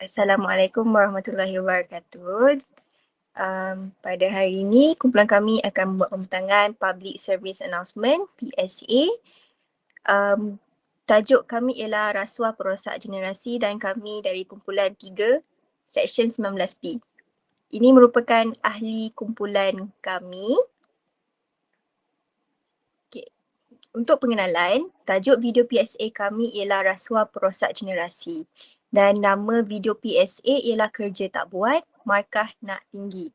Assalamualaikum warahmatullahi wabarakatuh. Um, pada hari ini, kumpulan kami akan membuat pembentangan Public Service Announcement, PSA. Um, tajuk kami ialah Rasuah Perosak Generasi dan kami dari kumpulan 3, Section 19B. Ini merupakan ahli kumpulan kami untuk pengenalan, tajuk video PSA kami ialah Rasuah Perosak Generasi dan nama video PSA ialah Kerja Tak Buat, Markah Nak Tinggi.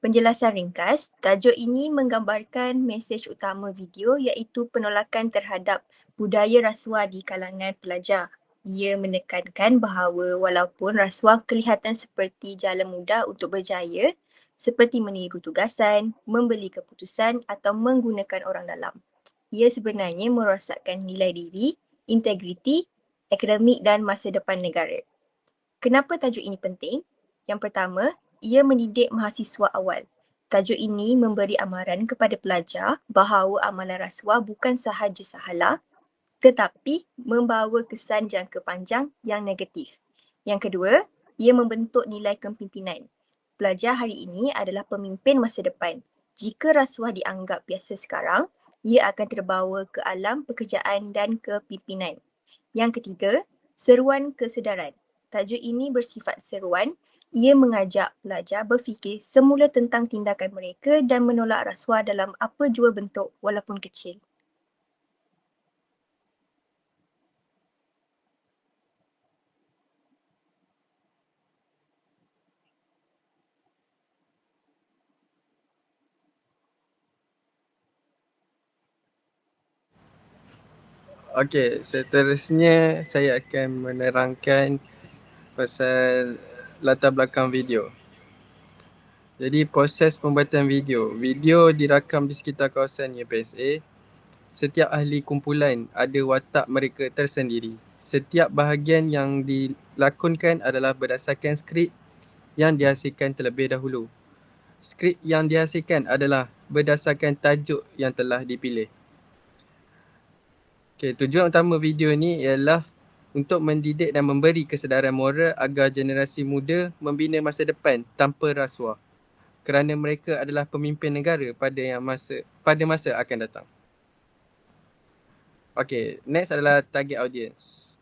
Penjelasan ringkas, tajuk ini menggambarkan mesej utama video iaitu penolakan terhadap budaya rasuah di kalangan pelajar. Ia menekankan bahawa walaupun rasuah kelihatan seperti jalan mudah untuk berjaya, seperti meniru tugasan, membeli keputusan atau menggunakan orang dalam ia sebenarnya merosakkan nilai diri, integriti, akademik dan masa depan negara. Kenapa tajuk ini penting? Yang pertama, ia mendidik mahasiswa awal. Tajuk ini memberi amaran kepada pelajar bahawa amalan rasuah bukan sahaja sahalah tetapi membawa kesan jangka panjang yang negatif. Yang kedua, ia membentuk nilai kepimpinan. Pelajar hari ini adalah pemimpin masa depan. Jika rasuah dianggap biasa sekarang, ia akan terbawa ke alam pekerjaan dan kepimpinan. Yang ketiga, seruan kesedaran. Tajuk ini bersifat seruan, ia mengajak pelajar berfikir semula tentang tindakan mereka dan menolak rasuah dalam apa jua bentuk walaupun kecil. Okey, seterusnya saya akan menerangkan pasal latar belakang video. Jadi proses pembuatan video. Video dirakam di sekitar kawasan UPSA. Setiap ahli kumpulan ada watak mereka tersendiri. Setiap bahagian yang dilakonkan adalah berdasarkan skrip yang dihasilkan terlebih dahulu. Skrip yang dihasilkan adalah berdasarkan tajuk yang telah dipilih. Okay, tujuan utama video ni ialah untuk mendidik dan memberi kesedaran moral agar generasi muda membina masa depan tanpa rasuah kerana mereka adalah pemimpin negara pada yang masa pada masa akan datang. Okay, next adalah target audience.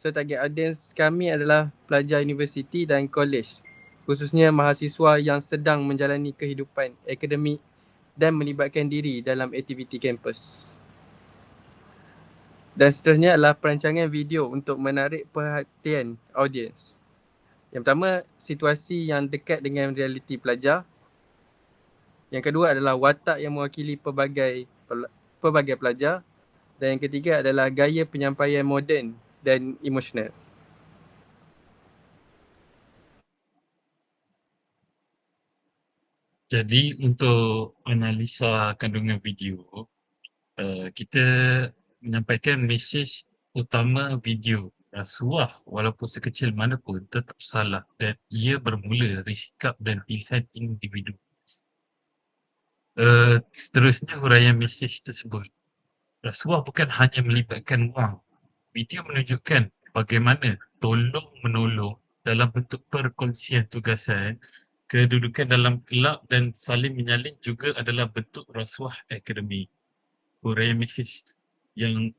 So target audience kami adalah pelajar universiti dan college khususnya mahasiswa yang sedang menjalani kehidupan akademik dan melibatkan diri dalam aktiviti kampus. Dan seterusnya adalah perancangan video untuk menarik perhatian audiens. Yang pertama, situasi yang dekat dengan realiti pelajar. Yang kedua adalah watak yang mewakili pelbagai pelbagai pelajar. Dan yang ketiga adalah gaya penyampaian moden dan emosional. Jadi untuk analisa kandungan video, uh, kita menyampaikan mesej utama video rasuah walaupun sekecil mana pun tetap salah dan ia bermula dari sikap dan pilihan individu. Uh, seterusnya huraian mesej tersebut. Rasuah bukan hanya melibatkan wang. Video menunjukkan bagaimana tolong menolong dalam bentuk perkongsian tugasan, kedudukan dalam kelab dan saling menyalin juga adalah bentuk rasuah akademik. Huraian mesej yang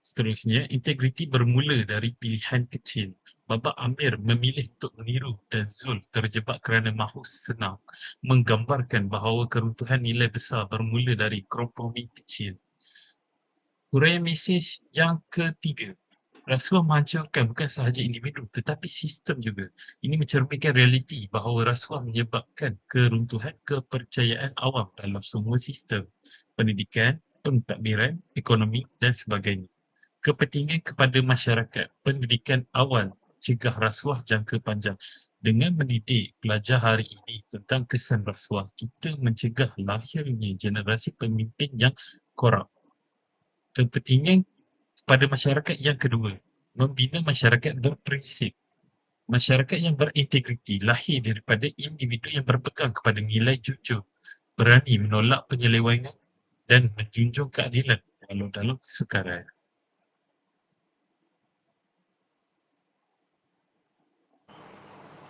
seterusnya, integriti bermula dari pilihan kecil. Baba Amir memilih untuk meniru dan Zul terjebak kerana mahu senang menggambarkan bahawa keruntuhan nilai besar bermula dari kompromi kecil. Huraian mesej yang ketiga. Rasuah menghancurkan bukan sahaja individu tetapi sistem juga. Ini mencerminkan realiti bahawa rasuah menyebabkan keruntuhan kepercayaan awam dalam semua sistem. Pendidikan, pentadbiran, ekonomi dan sebagainya. Kepentingan kepada masyarakat, pendidikan awal, cegah rasuah jangka panjang. Dengan mendidik pelajar hari ini tentang kesan rasuah, kita mencegah lahirnya generasi pemimpin yang korup. Kepentingan pada masyarakat yang kedua, membina masyarakat berprinsip. Masyarakat yang berintegriti lahir daripada individu yang berpegang kepada nilai jujur, berani menolak penyelewengan dan menjunjung keadilan walau dalam kesukaran.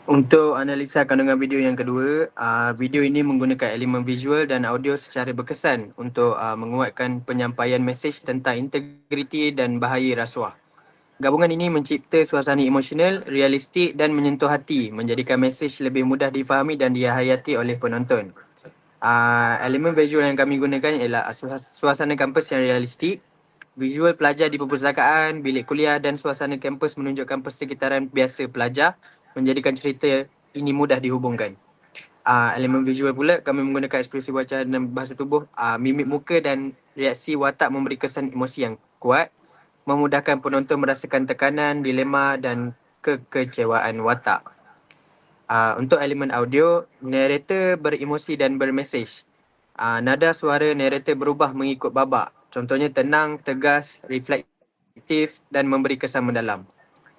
Untuk analisa kandungan video yang kedua, uh, video ini menggunakan elemen visual dan audio secara berkesan untuk uh, menguatkan penyampaian mesej tentang integriti dan bahaya rasuah. Gabungan ini mencipta suasana emosional, realistik dan menyentuh hati, menjadikan mesej lebih mudah difahami dan dihayati oleh penonton. Uh, elemen visual yang kami gunakan ialah suasana kampus yang realistik, visual pelajar di perpustakaan, bilik kuliah dan suasana kampus menunjukkan persekitaran biasa pelajar menjadikan cerita ini mudah dihubungkan. Uh, elemen visual pula kami menggunakan ekspresi wajah dan bahasa tubuh, uh, mimik muka dan reaksi watak memberi kesan emosi yang kuat, memudahkan penonton merasakan tekanan, dilema dan kekecewaan watak. Uh, untuk elemen audio, narrator beremosi dan bermesej. Uh, nada suara narrator berubah mengikut babak. Contohnya tenang, tegas, reflektif dan memberi kesan mendalam.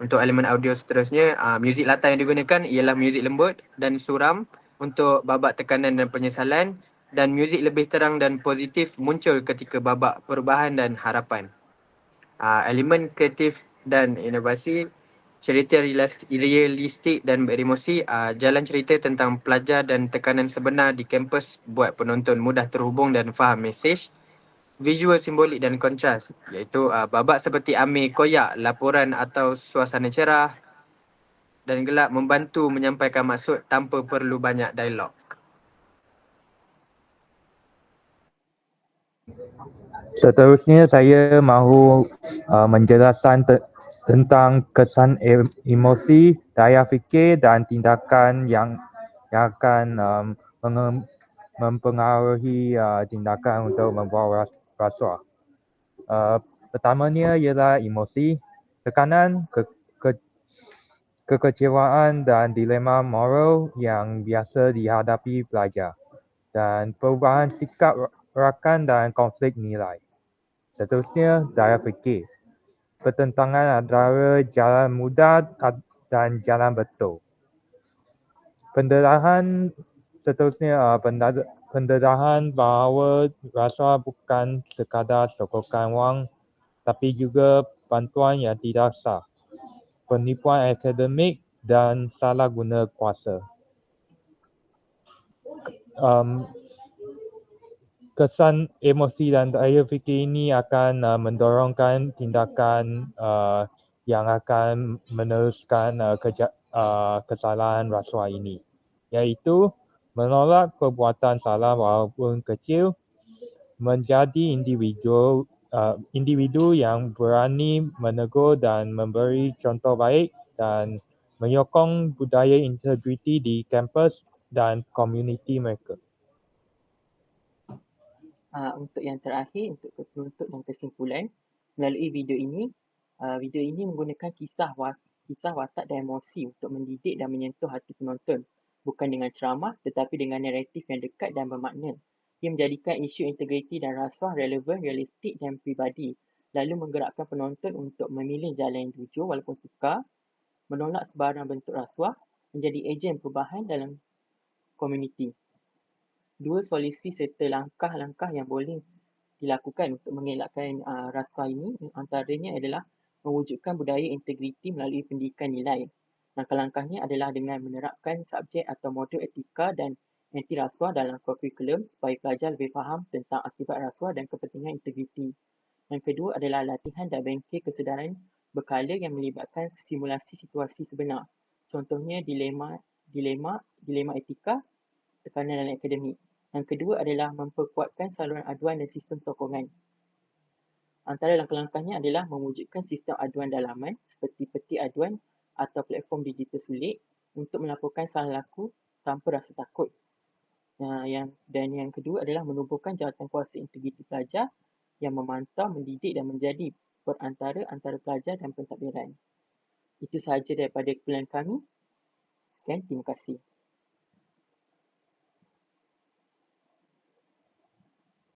Untuk elemen audio seterusnya, uh, muzik latar yang digunakan ialah muzik lembut dan suram untuk babak tekanan dan penyesalan dan muzik lebih terang dan positif muncul ketika babak perubahan dan harapan. Uh, elemen kreatif dan inovasi, cerita realistik dan beremosi, uh, jalan cerita tentang pelajar dan tekanan sebenar di kampus buat penonton mudah terhubung dan faham mesej visual simbolik dan kontras iaitu uh, babak seperti amir koyak, laporan atau suasana cerah dan gelap membantu menyampaikan maksud tanpa perlu banyak dialog. Seterusnya saya mahu uh, menjelaskan te- tentang kesan emosi, daya fikir dan tindakan yang yang akan um, mempengaruhi uh, tindakan untuk membawa rasuah. Uh, pertamanya ialah emosi, tekanan, ke, ke, kekecewaan dan dilema moral yang biasa dihadapi pelajar dan perubahan sikap rakan dan konflik nilai. Seterusnya, daya fikir. Pertentangan antara jalan mudah dan jalan betul. Pendarahan seterusnya uh, pendedahan bahawa rasuah bukan sekadar sokongan wang tapi juga bantuan yang tidak sah, penipuan akademik dan salah guna kuasa. Um, kesan emosi dan daya fikir ini akan uh, mendorongkan tindakan uh, yang akan meneruskan uh, keja- uh, kesalahan rasuah ini iaitu menolak perbuatan salah walaupun kecil, menjadi individu uh, individu yang berani menegur dan memberi contoh baik dan menyokong budaya integriti di kampus dan komuniti mereka. Uh, untuk yang terakhir, untuk penutup dan kesimpulan, melalui video ini, uh, video ini menggunakan kisah, kisah watak dan emosi untuk mendidik dan menyentuh hati penonton bukan dengan ceramah tetapi dengan naratif yang dekat dan bermakna. Ia menjadikan isu integriti dan rasuah relevan, realistik dan pribadi lalu menggerakkan penonton untuk memilih jalan yang jujur walaupun sukar, menolak sebarang bentuk rasuah, menjadi ejen perubahan dalam komuniti. Dua solusi serta langkah-langkah yang boleh dilakukan untuk mengelakkan uh, rasuah ini antaranya adalah mewujudkan budaya integriti melalui pendidikan nilai Langkah-langkahnya adalah dengan menerapkan subjek atau modul etika dan anti rasuah dalam kurikulum supaya pelajar lebih faham tentang akibat rasuah dan kepentingan integriti. Yang kedua adalah latihan dan bengkel kesedaran berkala yang melibatkan simulasi situasi sebenar. Contohnya dilema, dilema, dilema etika, tekanan dalam akademik. Yang kedua adalah memperkuatkan saluran aduan dan sistem sokongan. Antara langkah-langkahnya adalah mewujudkan sistem aduan dalaman seperti peti aduan atau platform digital sulit untuk melaporkan salah laku tanpa rasa takut. Yang dan yang kedua adalah menubuhkan jawatan kuasa integriti pelajar yang memantau, mendidik dan menjadi perantara antara pelajar dan pentadbiran. Itu sahaja daripada kumpulan kami. Sekian, terima kasih.